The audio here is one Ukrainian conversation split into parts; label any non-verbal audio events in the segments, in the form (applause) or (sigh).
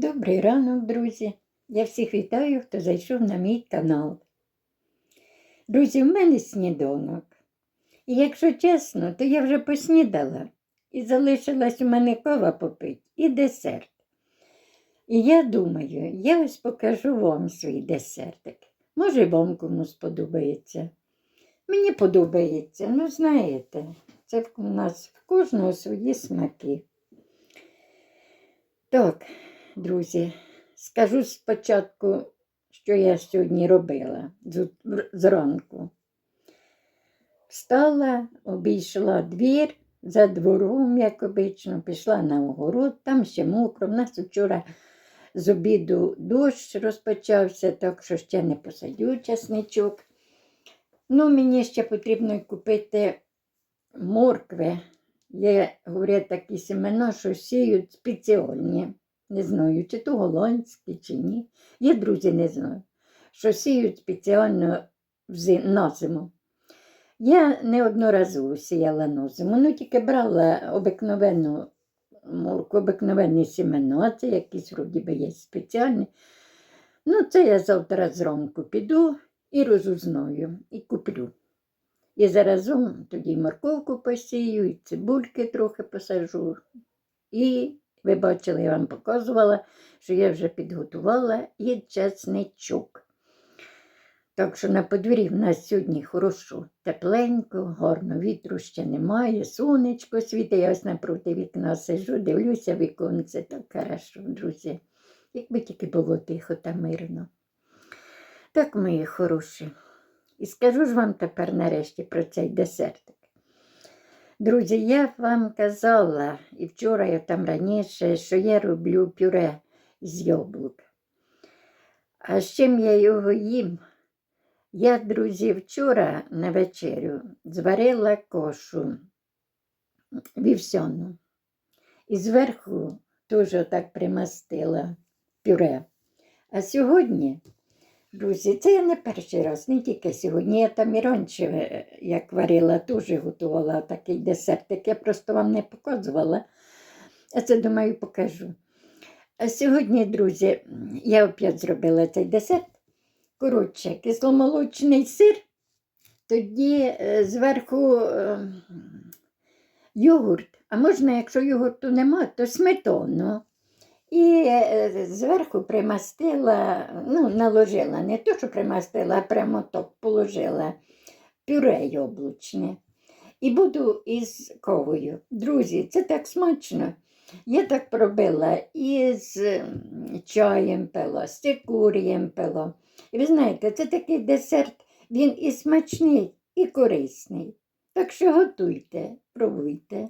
Добрий ранок, друзі! Я всіх вітаю, хто зайшов на мій канал. Друзі, в мене сніданок. І якщо чесно, то я вже поснідала і залишилась у мене кава попити і десерт. І я думаю, я ось покажу вам свій десертик. Може, вам кому сподобається. Мені подобається, ну знаєте, це в- нас в кожного свої смаки. Так, друзі, скажу спочатку, що я сьогодні робила зранку. Встала, обійшла двір за двором, як обично, пішла на огород, там ще мокро. У нас вчора з обіду дощ розпочався, так що ще не посадю часничок. Ну, мені ще потрібно купити моркви. Є, говорять, такі семена, що сіють спеціальні. Не знаю, чи то голландські, чи ні. Є друзі, не знаю, що сіють спеціально на зиму. Я неодноразово сіяла на зиму, ну тільки брала обикновенну морку, обикновенні семена, це якісь вроді би є спеціальні. Ну, це я завтра зранку піду і розузнаю, і куплю. І заразом тоді морковку посію, і цибульки трохи посажу. І ви бачили, я вам показувала, що я вже підготувала і чесничок. Так що на подвір'ї в нас сьогодні хорошо, тепленько, гарно, вітру ще немає, сонечко світить, я ось напроти вікна сижу, дивлюся віконце, так хорошо, друзі. Якби тільки було тихо та мирно. Так, мої хороші. І скажу ж вам тепер нарешті про цей десертик. Друзі, я вам казала, і вчора я там раніше, що я роблю пюре з яблук. А з чим я його їм? Я, друзі, вчора на вечерю зварила кошу вівсяну. І зверху теж так примастила пюре. А сьогодні, друзі, це я не перший раз, не тільки сьогодні. Я там і раніше, е, як варила, теж готувала такий десертик. Я просто вам не показувала. А це, думаю, покажу. А сьогодні, друзі, я опять зробила цей десерт. Коротше, кисломолочний сир, тоді е, зверху е, йогурт, а можна, якщо йогурту нема, то сметану. І е, зверху примастила, ну, наложила, не то, що примастила, а прямо так положила пюре яблучне. І буду із ковою. Друзі, це так смачно. Я так пробила і з чаєм пила, з цикурієм пила. І ви знаєте, це такий десерт, він і смачний, і корисний. Так що готуйте, пробуйте.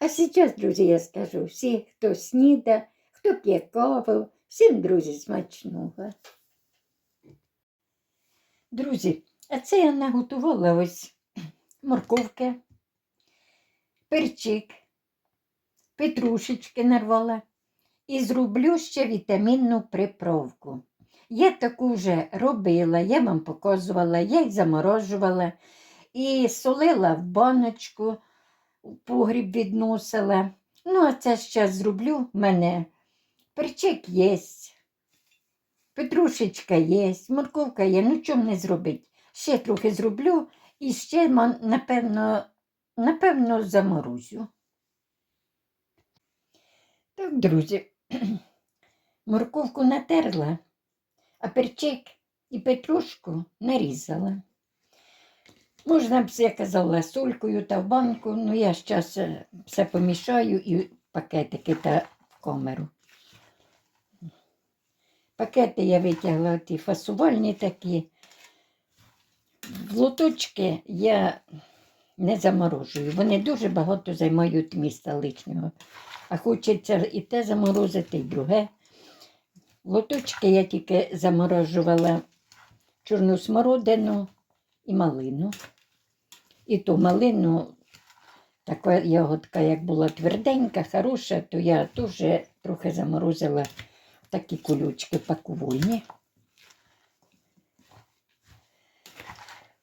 А зараз, друзі, я скажу всі, хто сніда, хто п'є каву, всім, друзі, смачного. Друзі, а це я наготувала ось морковки, перчик, петрушечки нарвала і зроблю ще вітамінну приправку. Я таку вже робила, я вам показувала, я й заморожувала і солила в баночку, в погріб відносила. Ну, а це ще зроблю. В мене перчик є, петрушечка є, морковка є, ну чому не зробить? Ще трохи зроблю і ще, напевно, напевно, заморозю. Так, друзі, (clears throat) морковку натерла, а перчик і петрушку нарізала. Можна б, я казала, солькою та в банку, ну я зараз все помішаю і пакетики та в камеру. Пакети я витягла ті фасувальні такі. Лоточки я не заморожую. Вони дуже багато займають міста лишнього. А хочеться і те заморозити, і друге. Лоточки я тільки заморожувала чорну смородину і малину. І ту малину, така ягодка, як була тверденька, хороша, то я теж трохи заморозила такі колючки пакувальні.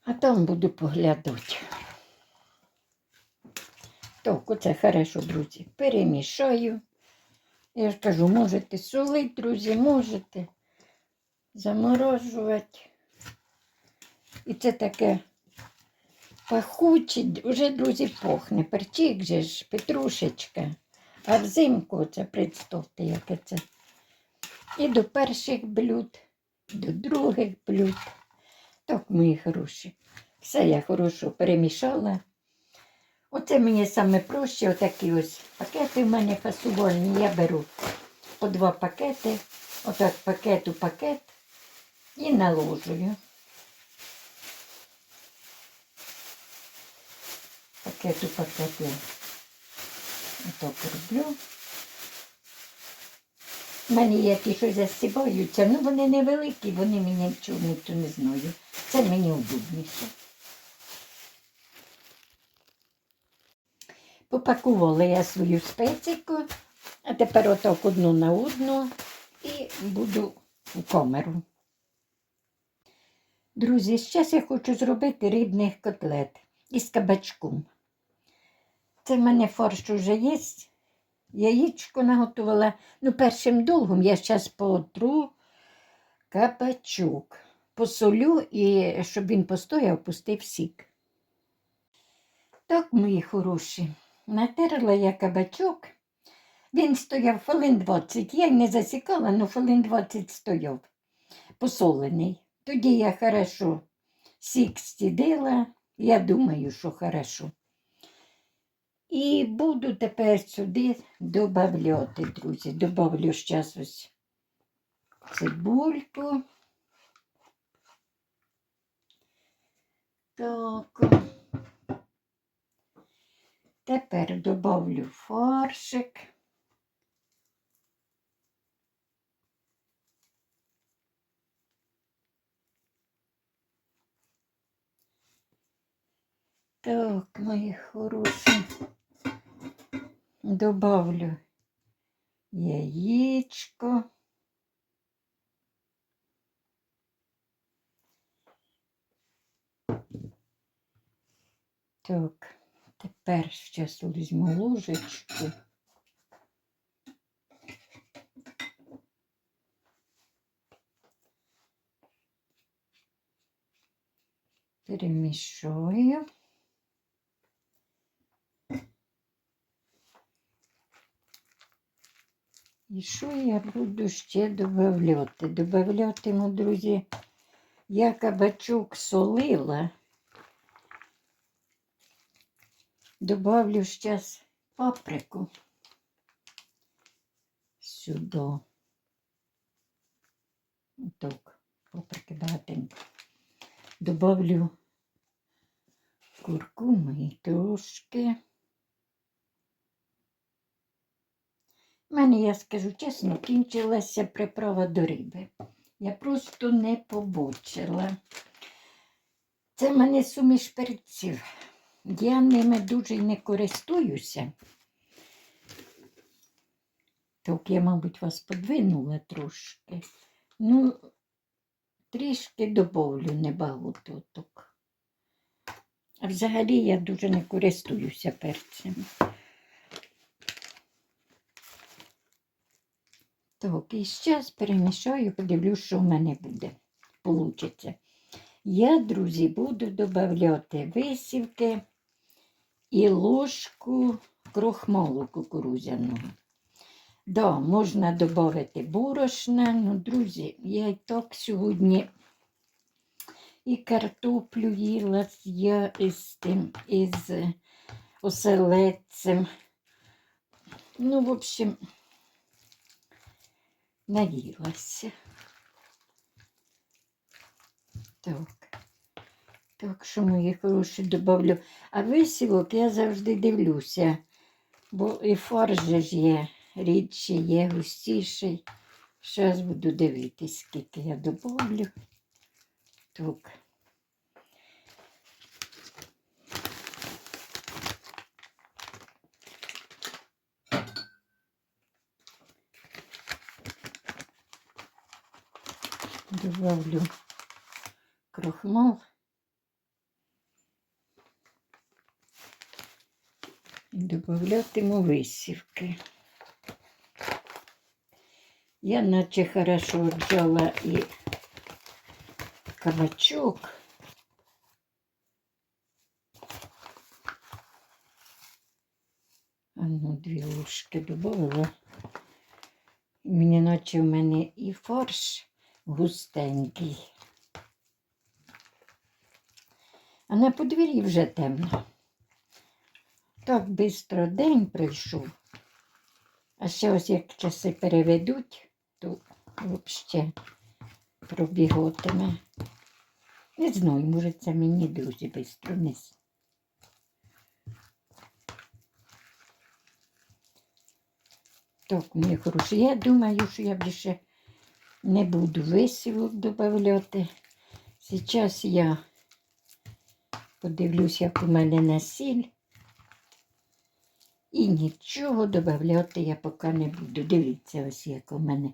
А там буду поглядати. Так, оце хорошо, друзі. Перемішаю. Я ж кажу, можете солити, друзі, можете заморожувати. І це таке пахуче, вже, друзі, пахне. Перчик же ж, петрушечка. А взимку це представте, яке це. І до перших блюд, до других блюд. Так, мої хороші. Все я хорошо перемішала. Оце мені саме проще, отакі ось пакети в мене фасувальні. Я беру по два пакети, отак пакет у пакет і наложую. Пакет у пакет я отак роблю. У мене є ті, що засібаються, ну вони невеликі, вони мені в чому то не знаю. Це мені удобніше. Попакувала я свою спеціку, а тепер отак одну на одну і буду у камеру. Друзі, зараз я хочу зробити рибних котлет із кабачком. Це в мене фарш вже є. Яєчко наготувала. Ну, першим долгом я зараз потру кабачок. Посолю і щоб він постояв, пустив сік. Так, мої хороші, натерла я кабачок. Він стояв хвилин 20. Я й не засікала, але хвилин 20 стояв, посолений. Тоді я хорошо сік стідила, я думаю, що хорошо. І буду тепер сюди додавати, друзі. Добавлю зараз ось цибульку. Так. Тепер добавлю фаршик. Так, мої хороші. Добавлю яєчко. Так, тепер зараз візьму ложечку. Перемішую. І що я буду ще додавати? Додаватиму, друзі, я кабачок солила. Добавлю зараз паприку сюди. Так, паприки багатенько. Добавлю куркуми трошки. У мене, я скажу чесно, кінчилася приправа до риби. Я просто не побочила. Це в мене суміш перців. Я ними дуже не користуюся. Так, я, мабуть, вас подвинула трошки. Ну, трішки добавлю небагато так. А взагалі я дуже не користуюся перцем. Так, і зараз перемішаю, подивлюсь, що в мене буде. Получиться. Я, друзі, буду додавати висівки і ложку крохмалу кукурузяного. Да, можна додати борошна. Ну, друзі, я і так сьогодні і картоплю їла я, із тим, із оселедцем. Ну, в общем, наїлася. Так. Так що, мої хороші, добавлю. А висілок я завжди дивлюся, бо і фарш ж є рідший, є густіший. Зараз буду дивитись, скільки я добавлю. Так. Добавлю крохмал. І додатиму висівки. Я наче хорошо взяла і кабачок. А ну, дві ложки додала. Мені наче в мене і фарш густенький. А на подвір'ї вже темно. Так швидко день прийшов. А ще ось як часи переведуть, то взагалі пробігатиме. Не знаю, може це мені дуже швидко несе. Так, мої хороші, я думаю, що я більше не буду висівок додавати. Зараз я подивлюсь, як у мене на сіль. І нічого додавати я поки не буду. Дивіться, ось як у мене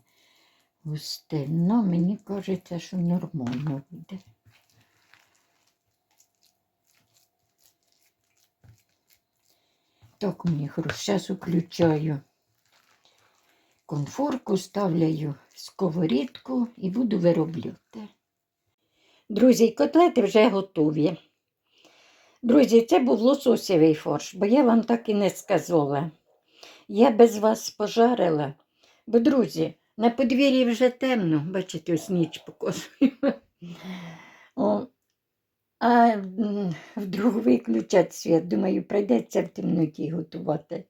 густино. Мені кажеться, що нормально буде. Так, мені хорошо. Включаю конфорку, ставляю сковорідку і буду виробляти. Друзі, котлети вже готові. Друзі, це був лососєвий фарш, бо я вам так і не сказала. Я без вас пожарила. Бо, друзі, на подвір'ї вже темно, бачите, ось ніч показує. О, а вдруг виключать світ. Думаю, прийдеться в темноті готувати.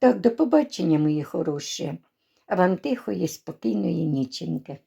Так, до побачення, мої хороші. А вам тихої, спокійної ніченьки.